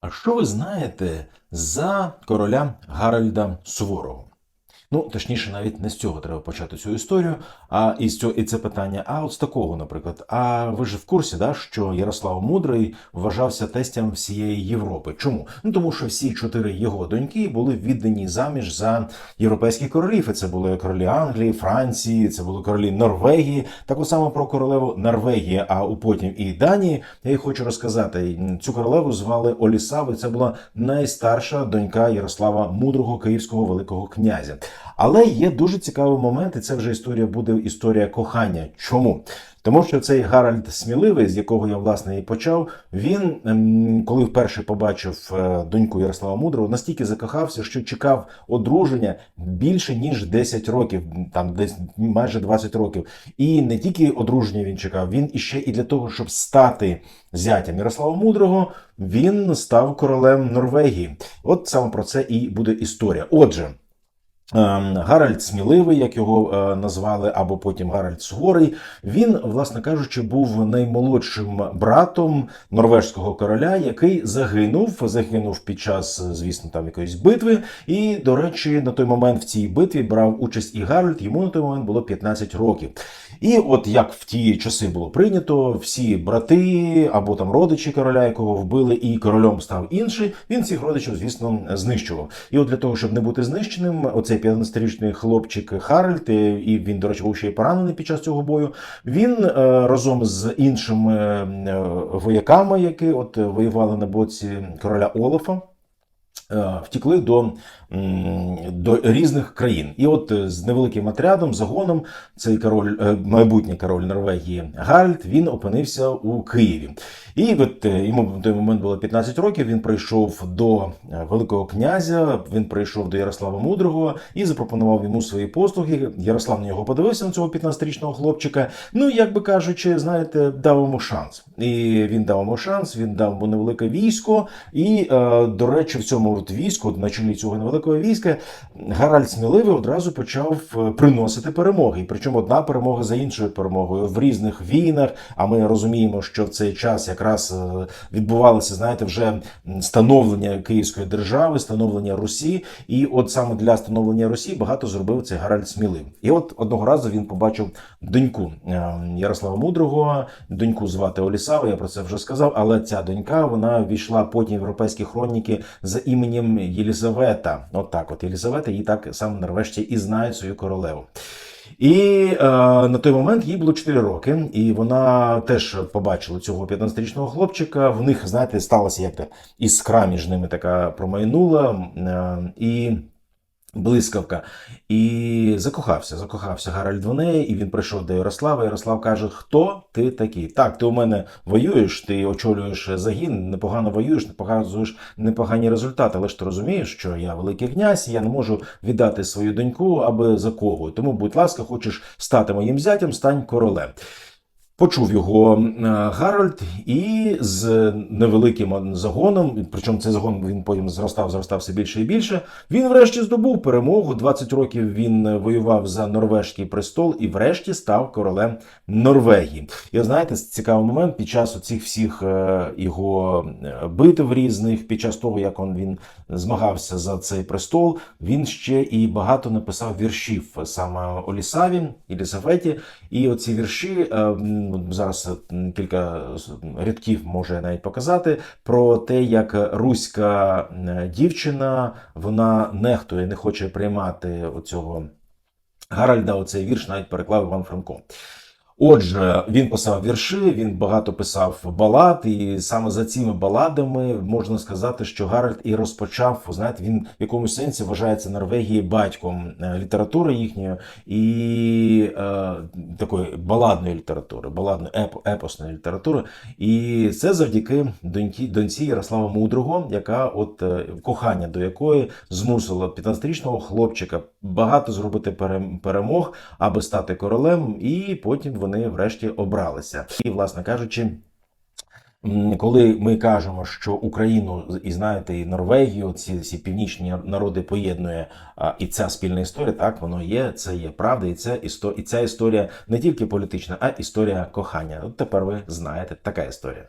А що ви знаєте за короля Гаральда Суворого? Ну, точніше, навіть не з цього треба почати цю історію, а із цього і це питання. А от з такого, наприклад. А ви ж в курсі, да, що Ярослав Мудрий вважався тестем всієї Європи. Чому? Ну тому що всі чотири його доньки були віддані заміж за європейських королів. І це були королі Англії, Франції, це були королі Норвегії. Так от саме про королеву Норвегії, а у потім і Данії. Я й хочу розказати. Цю королеву звали Олісава. і Це була найстарша донька Ярослава Мудрого Київського великого князя. Але є дуже цікавий момент, і це вже історія буде історія кохання. Чому? Тому що цей Гаральд Сміливий, з якого я власне і почав, він, ем, коли вперше побачив е, доньку Ярослава Мудрого, настільки закохався, що чекав одруження більше ніж 10 років, там десь майже 20 років. І не тільки одруження він чекав, він іще і для того, щоб стати зятям Ярослава Мудрого, він став королем Норвегії. От саме про це і буде історія. Отже. Ем, Гаральд Сміливий, як його е, назвали, або потім Гаральд Суворий, він, власне кажучи, був наймолодшим братом норвежського короля, який загинув. Загинув під час, звісно, там якоїсь битви. І, до речі, на той момент в цій битві брав участь і Гаральд. Йому на той момент було 15 років. І от як в ті часи було прийнято, всі брати або там родичі короля, якого вбили, і королем став інший. Він цих родичів, звісно, знищував. І от для того, щоб не бути знищеним, оцей 15-річний хлопчик Харальд, і він, до речі, був ще й поранений під час цього бою. Він е, разом з іншими е, вояками, які от воювали на боці короля Олафа. Е, Втікли до, до різних країн, і от е, з невеликим отрядом, загоном, цей король, е, майбутній король Норвегії Гаральд, він опинився у Києві. І от йому в той момент було 15 років. Він прийшов до Великого князя, він прийшов до Ярослава Мудрого і запропонував йому свої послуги. Ярослав на нього подивився на цього 15-річного хлопчика. Ну, як би кажучи, знаєте, дав йому шанс. І він дав йому шанс, він дав йому невелике військо. І, до речі, в цьому от війську, на чолі цього невеликого війська, Гаральд Сміливий одразу почав е, приносити перемоги. І причому одна перемога за іншою перемогою в різних війнах. А ми розуміємо, що в цей час якраз е, відбувалося, знаєте, вже становлення Київської держави, становлення Русі. І от саме для становлення Русі багато зробив цей Гаральд Сміливий. І от одного разу він побачив доньку е, Ярослава Мудрого, доньку звати Олісава. Я про це вже сказав. Але ця донька вона війшла потім в європейські хроніки за іменем Єлізавета. От так, от Єлізавета, її так саме норвежці і знають свою королеву. І е, на той момент їй було 4 роки, і вона теж побачила цього 15-річного хлопчика. В них, знаєте, сталася як іскра між ними така промайнула. Е, і Блискавка. І закохався. Закохався Гаральд в неї, і він прийшов до Ярослава. Ярослав каже: Хто ти такий? Так, ти у мене воюєш, ти очолюєш загін, непогано воюєш, не показуєш непогані результати. Але ж ти розумієш, що я великий князь, я не можу віддати свою доньку, аби за кого. Тому, будь ласка, хочеш стати моїм зятям, стань королем. Почув його е, Гарольд і з невеликим загоном, причому цей загон він потім зростав, зростав все більше і більше. Він врешті здобув перемогу. 20 років він воював за норвежський престол і, врешті, став королем Норвегії. І знаєте, цікавий момент під час цих всіх е, його е, битв різних, під час того, як он він змагався за цей престол, він ще і багато написав віршів саме Олісаві, Єлісаветі. І оці вірші. Е, зараз е, кілька рядків може навіть показати про те, як руська е, дівчина вона нехтує, не хоче приймати оцього Гаральда. Оцей вірш навіть переклав Іван Франко. Отже, він писав вірші, він багато писав балад, і саме за цими баладами можна сказати, що Гаральд і розпочав. Знаєте, він в якомусь сенсі вважається Норвегії батьком е, літератури їхньої і е, такої баладної літератури, баладної еп, епосної літератури. І це завдяки доньці, доньці Ярослава Мудрого, яка от е, кохання до якої змусило 15-річного хлопчика багато зробити перемог, аби стати королем, і потім вони врешті обралися. І, власне кажучи. Коли ми кажемо, що Україну і знаєте, і Норвегію, ці всі північні народи поєднує а, і ця спільна історія, так воно є, це є правда, і це і ця історія не тільки політична, а історія кохання. От тепер ви знаєте така історія.